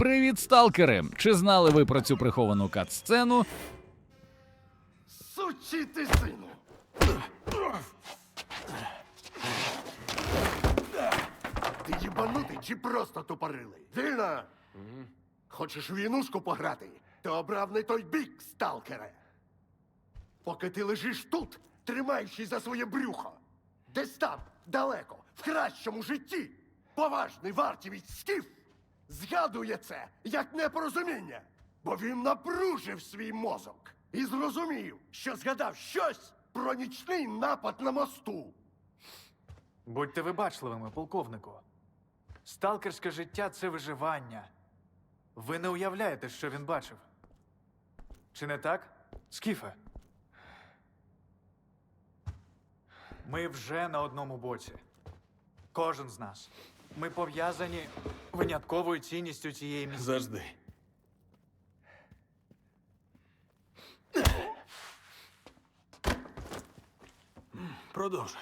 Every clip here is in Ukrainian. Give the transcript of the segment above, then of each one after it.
Привіт, сталкери! Чи знали ви про цю приховану кат-сцену? Сучий ти сину! Ти їбанутий чи просто тупорилий? Вільно! Хочеш в війнушку пограти? Ти обрав не той бік, сталкере. Поки ти лежиш тут, тримаючись за своє брюхо. Десь там, далеко, в кращому житті, поважний вартівець скіф згадує це як непорозуміння, бо він напружив свій мозок і зрозумів, що згадав щось про нічний напад на мосту. Будьте вибачливими, полковнику. Сталкерське життя це виживання. Ви не уявляєте, що він бачив. Чи не так, Скіфе? Ми вже на одному боці. Кожен з нас. Ми пов'язані винятковою цінністю цієї місії. Завжди. Продовжуй.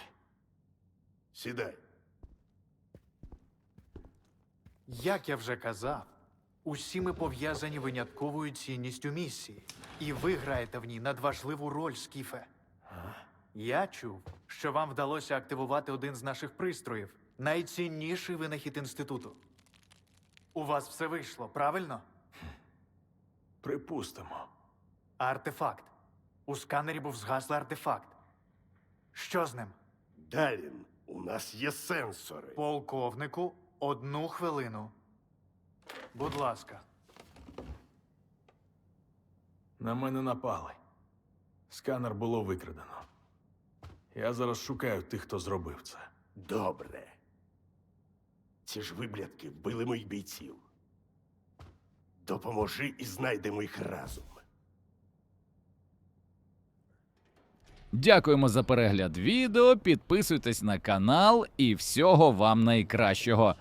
Сідай. Як я вже казав, усі ми пов'язані винятковою цінністю місії, і ви граєте в ній надважливу роль, Скіфе. Я чув, що вам вдалося активувати один з наших пристроїв найцінніший винахід інституту. У вас все вийшло, правильно? Припустимо. Артефакт. У сканері був згаслий артефакт. Що з ним? Далін, у нас є сенсори. Полковнику, одну хвилину. Будь ласка. На мене напали. Сканер було викрадено. Я зараз шукаю тих, хто зробив це. Добре. Ці ж виблядки вбили моїх бійців. Допоможи і знайдемо їх разом. Дякуємо за перегляд відео. Підписуйтесь на канал і всього вам найкращого.